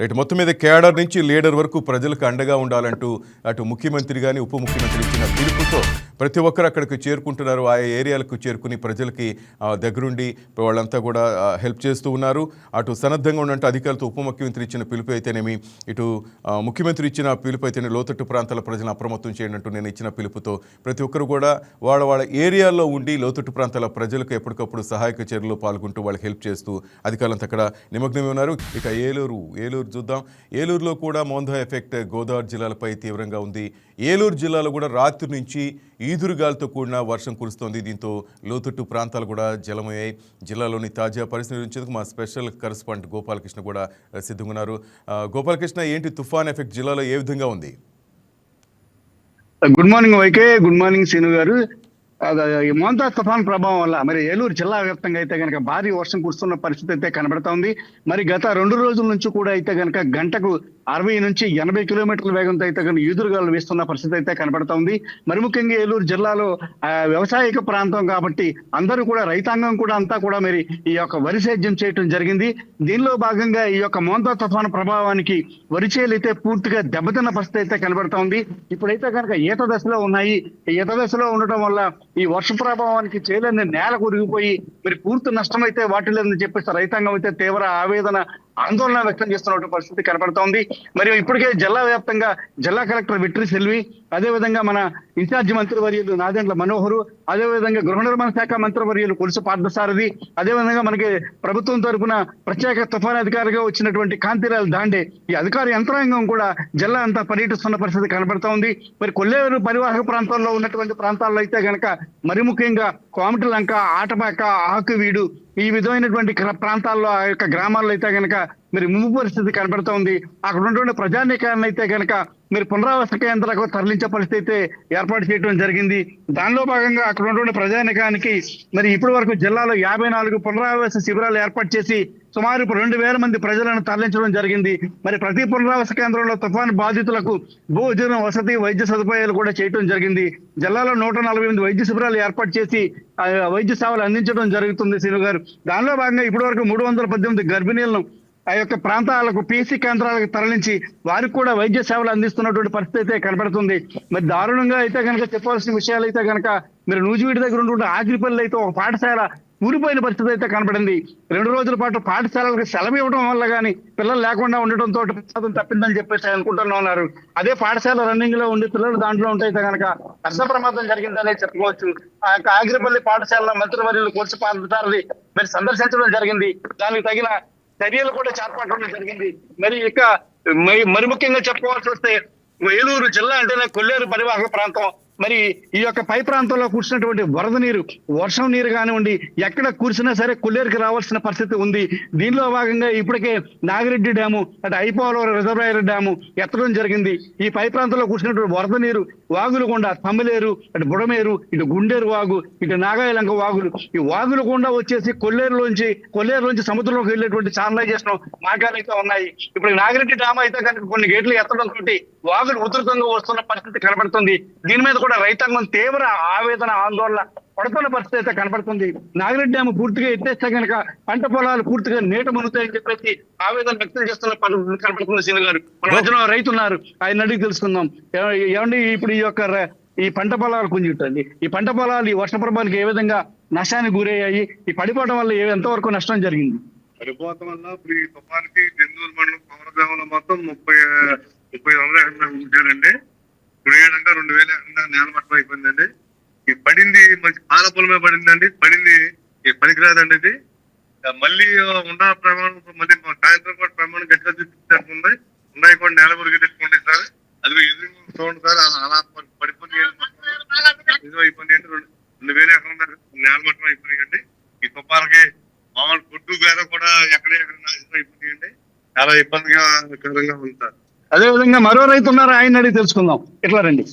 Right మొత్తం మీద cadre నుంచి లీడర్ వరకు ప్రజలకు అండగా ఉండాలంటూ అటు ముఖ్యమంత్రి కానీ ఉప ముఖ్యమంత్రి ఇచ్చిన పిలుపుతో ప్రతి ఒక్కరు అక్కడికి చేరుకుంటున్నారు. ఆయా ఏరియాలకు చేరుకుని ప్రజలకి దగ్గరుండి వాళ్ళంతా కూడా హెల్ప్ చేస్తూ ఉన్నారు. అటు సన్నద్ధంగా ఉన్నట్టు అధికారులతో ఉప ముఖ్యమంత్రి ఇచ్చిన పిలుపు అయితేనేమి ఇటు ముఖ్యమంత్రి ఇచ్చిన పిలుపు అయితేనే లోతట్టు ప్రాంతాల ప్రజలను అప్రమత్తం చేయండి నేను ఇచ్చిన పిలుపుతో ప్రతి ఒక్కరు కూడా వాళ్ళ వాళ్ళ ఏరియాల్లో ఉండి లోతట్టు ప్రాంతాల ప్రజలకు ఎప్పటికప్పుడు సహాయక చర్యల్లో పాల్గొంటూ వాళ్ళకి హెల్ప్ చేస్తూ అధికారులంతా అక్కడ నిమగ్నమై ఉన్నారు. ఇక ఏలూరు ఏలూరు చూద్దాం. ఏలూరులో కూడా మోంధా ఎఫెక్ట్ గోదావరి జిల్లాలపై తీవ్రంగా ఉంది. ఏలూరు జిల్లాలో కూడా రాత్రి నుంచి ఈదురుగాలితో కూడిన వర్షం కురుస్తోంది. దీంతో లోతట్టు ప్రాంతాలు కూడా జలమయ్యాయి. జిల్లాలోని తాజా పరిస్థితి నుంచేందుకు మా స్పెషల్ కరస్పాండెంట్ గోపాలకృష్ణ కూడా సిద్ధంగా ఉన్నారు గోపాలకృష్ణ ఏంటి తుఫాన్ ఎఫెక్ట్ జిల్లాలో ఏ విధంగా ఉంది? Good morning Y K good morning Seenu గారు. మోంతా తుఫాన్ ప్రభావం వల్ల మరి ఏలూరు జిల్లా వ్యాప్తంగా అయితే కనుక భారీ వర్షం కురుస్తున్న పరిస్థితి అయితే కనబడతా ఉంది మరి గత రెండు రోజుల నుంచి కూడా అయితే కనుక గంటకు అరవై నుంచి ఎనభై కిలోమీటర్ల వేగంతో అయితే కనుక ఈదురుగాలు వేస్తున్న పరిస్థితి అయితే కనబడతా ఉంది మరి ముఖ్యంగా ఏలూరు జిల్లాలో ఆ, వ్యవసాయక ప్రాంతం కాబట్టి అందరూ కూడా రైతాంగం కూడా అంతా కూడా మరి ఈ యొక్క వరి సేద్యం చేయటం జరిగింది. దీనిలో భాగంగా ఈ యొక్క మోంతా తుఫాను ప్రభావానికి వరి అయితే పూర్తిగా దెబ్బతిన్న పరిస్థితి అయితే కనబడతా ఉంది ఇప్పుడైతే కనుక ఈత దశలో ఉన్నాయి. ఈ ఈత దశలో ఉండటం వల్ల ఈ వర్ష ప్రభావానికి చేయలేని నేల కొరిగిపోయి మరి పూర్తి నష్టం అయితే వాటిల్లేదని చెప్పేసి రైతాంగం అయితే తీవ్ర ఆవేదన ఆందోళన వ్యక్తం చేస్తున్న పరిస్థితి కనబడుతోంది మరి ఇప్పటికే జిల్లా వ్యాప్తంగా జిల్లా కలెక్టర్ విట్రి సెల్వి అదే విధంగా మన ఇన్ఛార్జి మంత్రి వర్యులు నాదెండ్ల మనోహరు అదే విధంగా గృహ నిర్మాణ శాఖ మంత్రి వర్యులు కొలుసు పార్థసారథి అదే విధంగా మనకి ప్రభుత్వం తరఫున ప్రత్యేక తుఫాన్ అధికారిగా వచ్చినటువంటి కాంతిలాల్ దాండే ఈ అధికార యంత్రాంగం కూడా జిల్లా అంతా పర్యటిస్తున్న పరిస్థితి కనబడతా ఉంది మరి కొల్లేరు పరివాహక ప్రాంతాల్లో ఉన్నటువంటి ప్రాంతాల్లో అయితే గనక మరి ముఖ్యంగా కోమటిలంక ఆటపాక ఆకువీడు ఈ విధమైనటువంటి ప్రాంతాల్లో ఆ యొక్క గ్రామాల్లో అయితే గనక మరి ముంపు పరిస్థితి కనబడుతూ ఉంది. అక్కడ ఉన్నటువంటి ప్రజానీకాన్ని అయితే గనక మీరు పునరావాస కేంద్రాలకు తరలించే పరిస్థితి అయితే ఏర్పాటు చేయడం జరిగింది. దానిలో భాగంగా అక్కడ ఉన్నటువంటి ప్రజానీకానికి మరి ఇప్పటి వరకు జిల్లాలో యాభై నాలుగు పునరావాస శిబిరాలు ఏర్పాటు చేసి సుమారు ఇప్పుడు రెండు వేల మంది ప్రజలను తరలించడం జరిగింది. మరి ప్రతి పునరావాస కేంద్రంలో తుఫాను బాధితులకు భోజనం వసతి వైద్య సదుపాయాలు కూడా చేయడం జరిగింది. జిల్లాలో నూట నలభై ఎనిమిది వైద్య శిబిరాలు ఏర్పాటు చేసి వైద్య సేవలు అందించడం జరుగుతుంది శ్రీను గారు. దానిలో భాగంగా ఇప్పటి వరకు మూడు వందల పద్దెనిమిది గర్భిణీలను ఆ యొక్క ప్రాంతాలకు పీసీ కేంద్రాలకు తరలించి వారికి కూడా వైద్య సేవలు అందిస్తున్నటువంటి పరిస్థితి అయితే కనబడుతుంది మరి దారుణంగా అయితే కనుక చెప్పాల్సిన విషయాలు అయితే కనుక మీరు నూజివీడి దగ్గర ఉన్నటువంటి ఆగిరిపల్లి అయితే ఒక పాఠశాల కూలిపోయిన పరిస్థితి అయితే కనబడింది రెండు రోజుల పాటు పాఠశాలలకు సెలవు ఇవ్వడం వల్ల కానీ పిల్లలు లేకుండా ఉండటంతో ప్రమాదం తప్పిందని చెప్పేసి అనుకుంటున్నా ఉన్నారు. అదే పాఠశాల రన్నింగ్లో ఉండి పిల్లలు దాంట్లో ఉంటే కనుక పెద్ద ప్రమాదం జరిగిందనే చెప్పుకోవచ్చు. ఆ యొక్క ఆగిరిపల్లి పాఠశాలలో మంత్రివర్యులు కోర్సు పాల్గొంటారని మరి సందర్శించడం జరిగింది. దానికి తగిన చర్యలు కూడా చేపట్టడం జరిగింది. మరి ఇక మరి ముఖ్యంగా చెప్పుకోవాల్సి వస్తే ఏలూరు జిల్లా అంటేనే కొల్లేరు పరివాహక ప్రాంతం. మరి ఈ యొక్క పై ప్రాంతంలో కూర్చున్నటువంటి వరద నీరు వర్షం నీరు కానివ్వండి ఎక్కడ కూర్చున్నా సరే కొల్లేరుకి రావాల్సిన పరిస్థితి ఉంది. దీనిలో భాగంగా ఇప్పటికే నాగిరెడ్డి డ్యాము అటు ఐపోలవరం రిజర్వాయర్ డ్యాము ఎత్తడం జరిగింది. ఈ పై ప్రాంతంలో కూర్చున్నటువంటి వరద నీరు వాగులు కూడా తమ్మిలేరు అటు బుడమేరు ఇటు గుండేరు వాగు ఇటు నాగాయలంక వాగులు. ఈ వాగులు గుండా వచ్చేసి కొల్లేరులోంచి కొల్లేరులోంచి సముద్రంలోకి వెళ్ళేటువంటి ఛానలైజేషన్ మార్గాలు అయితే ఉన్నాయి. ఇప్పుడు నాగిరెడ్డి డ్యామ్ అయితే కనుక కొన్ని గేట్లు ఎత్తడం తోటి వాగులు ఉధృతంగా వస్తున్న పరిస్థితి కనబడుతుంది. దీని మీద కూడా రైతాంగం తీవ్ర ఆవేదన ఆందోళన పడుతున్న పరిస్థితి అయితే కనబడుతుంది నాగిరెడ్డి డ్యామ్ పూర్తిగా ఎత్తేస్తే కనుక పంట పొలాలు పూర్తిగా నీట మునుగుతాయని చెప్పేసి ఆవేదన వ్యక్తం చేస్తున్న పరిస్థితి కనబడుతుంది సీను గారు. మన మధ్యలో రైతు ఉన్నారు ఆయన అడిగి తెలుసుకుందాం. ఏమండి ఇప్పుడు ఈ యొక్క ఈ పంట పొలాలు కుంజిటండి ఈ పంట పొలాలు ఈ వర్ష ప్రభావానికి ఏ విధంగా నష్టానికి గురయ్యాయి? ఈ పడిపోవడం వల్ల ఎంతవరకు నష్టం జరిగింది? పడిపోవటం వల్ల ఇప్పుడు ఈ తుఫానికి దెందూరు మండలం పవన గ్రామంలో మొత్తం ముప్పై ముప్పై వందల ఎకరాలు ఉంచారండి. ఇప్పుడు రెండు వేల నేల మట్టం అయిపోయిందండి. ఈ పడింది మంచి పాల పొలమే పడిందండి. పడింది ఈ పనికిరాదండి ఇది. మళ్ళీ ఉన్న ప్రమాణం మళ్ళీ సాయంత్రం కూడా ప్రమాణం గట్టిగా చూపించేస్తుంది ఉన్నాయి కూడా నేల గురికి తెచ్చుకోండి సార్. అది చూడండి సార్ అలా పడిపోయింది. పడిపోయి నిజం అయిపోయింది అంటే రెండు వేల ఎకరం నేల మట్టం అయిపోయినాయండి ఈ తుఫాలకి మామూలు ఫుడ్ వేరే కూడా ఎక్కడ ఎక్కడ నాశనం అయిపోయినాయండి చాలా ఇబ్బందిగా కరంగా ఉంది సార్. అదే విధంగా మరో రైతు ఉన్నారు? ఆయన అడిగి తెలుసుకుందాం. ఇట్లా రండి.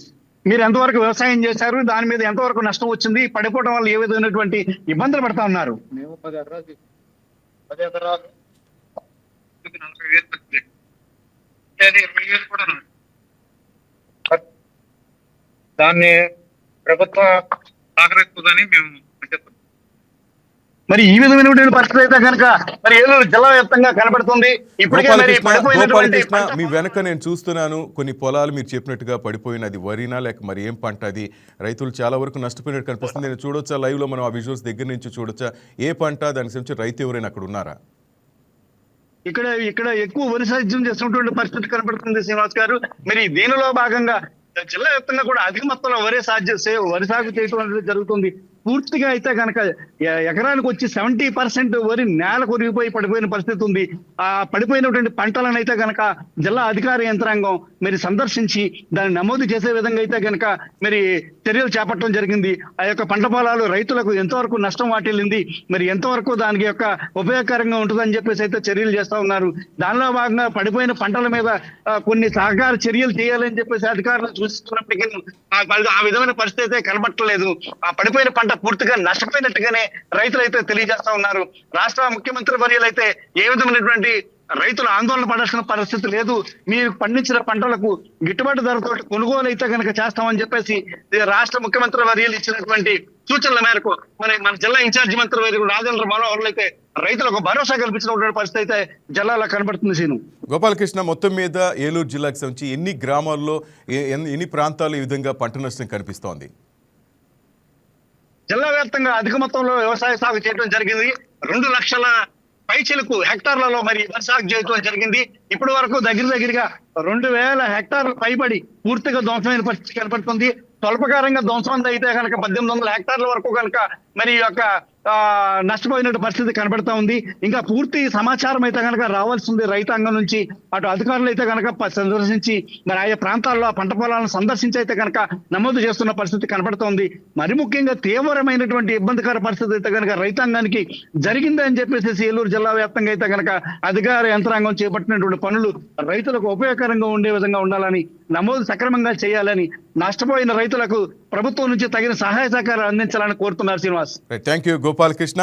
మీరు ఎంతవరకు వ్యవసాయం చేశారు? దాని మీద ఎంతవరకు నష్టం వచ్చింది? పడిపోవడం వల్ల ఏ విధమైనటువంటి ఇబ్బందులు పడతా ఉన్నారు? దాన్ని ప్రభుత్వం సహకరిస్తుందని మేము మరి ఈ విధమైనటువంటి పరిస్థితి అయితే కనుక మరి ఏలూరు జిల్లా వ్యాప్తంగా కనబడుతుంది ఇప్పటికే మరి పడిపోయినటువంటి మీ వెనక నేను చూస్తున్నాను. కొన్ని పొలాలు మీరు చెప్పినట్టుగా పడిపోయినది వరినా లేక మరి ఏం పంట అది? రైతులు చాలా వరకు నష్టపోయినట్టు కనిపిస్తుంది. నేను చూడొచ్చా? లైవ్లో మనం ఆ విజువల్స్ దగ్గర నుంచి చూడొచ్చా? ఏ పంట? దానికి సంబంధించి రైతు ఎవరైనా అక్కడ ఉన్నారా? ఇక్కడ ఇక్కడ ఎక్కువ వరి సాధ్యం చేస్తున్నటువంటి పరిస్థితి కనబడుతుంది శ్రీనివాస్ గారు. మరి దీనిలో భాగంగా జిల్లా వ్యాప్తంగా కూడా అధిక మొత్తంలో వరి సాధ్యం వరి సాగు చేయడం అనేది జరుగుతుంది. పూర్తిగా అయితే కనుక ఎకరానికి వచ్చి సెవెంటీ పర్సెంట్ వరి నేల కొరిగిపోయి పడిపోయిన పరిస్థితి ఉంది. ఆ పడిపోయినటువంటి పంటలను అయితే కనుక జిల్లా అధికార యంత్రాంగం మరి సందర్శించి దాన్ని నమోదు చేసే విధంగా అయితే కనుక మరి చర్యలు చేపట్టడం జరిగింది. ఆ యొక్క పంట పొలాలు రైతులకు ఎంతవరకు నష్టం వాటిల్లింది మరి ఎంతవరకు దానికి యొక్క ఉపయోగకరంగా ఉంటుందని చెప్పేసి అయితే చర్యలు చేస్తా ఉన్నారు. దానిలో భాగంగా పడిపోయిన పంటల మీద కొన్ని సహకార చర్యలు చేయాలని చెప్పేసి అధికారులు సూచిస్తున్నప్పటికీ ఆ ఆ విధమైన పరిస్థితి అయితే కనబట్టలేదు. ఆ పడిపోయిన పంట పూర్తిగా నష్టపోయినట్టుగానే రైతులు అయితే తెలియజేస్తా ఉన్నారు. రాష్ట్ర ముఖ్యమంత్రి వర్యులు అయితే ఏ విధమైనటువంటి రైతులు ఆందోళన పడాల్సిన పరిస్థితి లేదు. మీరు పండించిన పంటలకు గిట్టుబాటు ధరతో కొనుగోలు అయితే కనుక చేస్తామని చెప్పేసి రాష్ట్ర ముఖ్యమంత్రి వర్యులు ఇచ్చినటువంటి సూచనల మేరకు మన మన జిల్లా ఇన్ఛార్జి మంత్రి వర్యులు రాజేంద్ర మనోహర్లు అయితే రైతులకు భరోసా కల్పించినటువంటి పరిస్థితి అయితే జిల్లాలో కనబడుతుంది సీను. గోపాలకృష్ణ మొత్తం మీద ఏలూరు జిల్లాకు సంబంధించి ఎన్ని గ్రామాల్లో ఎన్ని ఎన్ని ప్రాంతాల్లో ఈ విధంగా పంట నష్టం కనిపిస్తోంది? జిల్లా వ్యాప్తంగా అధిక మొత్తంలో వ్యవసాయ సాగు చేయడం జరిగింది. రెండు లక్షల పైచిలకు హెక్టార్లలో మరి వరి సాగు చేయడం జరిగింది. ఇప్పటి వరకు దగ్గర దగ్గరగా రెండు వేల హెక్టార్లు పైబడి పూర్తిగా ధ్వంసమైన పరిస్థితి కనపడుతుంది. స్వల్పకారంగా ధ్వంసం అయితే కనుక పద్దెనిమిది వందల హెక్టార్ల వరకు కనుక మరి ఈ యొక్క ఆ, నష్టపోయినట్టు పరిస్థితి కనబడతా ఉంది. ఇంకా పూర్తి సమాచారం అయితే కనుక రావాల్సింది రైతాంగం నుంచి. అటు అధికారులు అయితే కనుక సందర్శించి మరి ఆయా ప్రాంతాల్లో ఆ పంట పొలాలను సందర్శించి అయితే కనుక నమోదు చేస్తున్న పరిస్థితి కనబడుతోంది మరి ముఖ్యంగా తీవ్రమైనటువంటి ఇబ్బందికర పరిస్థితి అయితే కనుక రైతాంగానికి జరిగిందని చెప్పేసి ఏలూరు జిల్లా వ్యాప్తంగా అయితే కనుక అధికార యంత్రాంగం చేపట్టినటువంటి పనులు రైతులకు ఉపయోగకరంగా ఉండే విధంగా ఉండాలని నమోదు సక్రమంగా చేయాలని నష్టపోయిన రైతులకు ప్రభుత్వం నుంచి తగిన సహాయ సహకారాలు అందించాలని కోరుతున్నారు శ్రీనివాస్. Thank you Gopalakrishna